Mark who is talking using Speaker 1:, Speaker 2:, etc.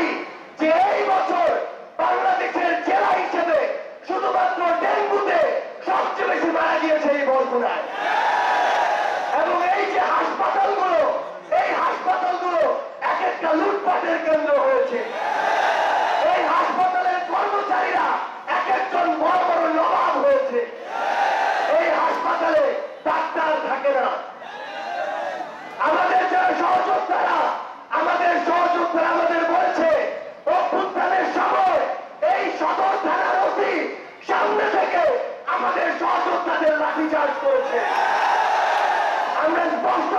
Speaker 1: পারি যে এই বছর বাংলাদেশের জেলা হিসেবে শুধুমাত্র ডেঙ্গুতে সবচেয়ে বেশি মারা গিয়েছে এই বরগুনায়। বিচার করেছে। আমরা স্পষ্ট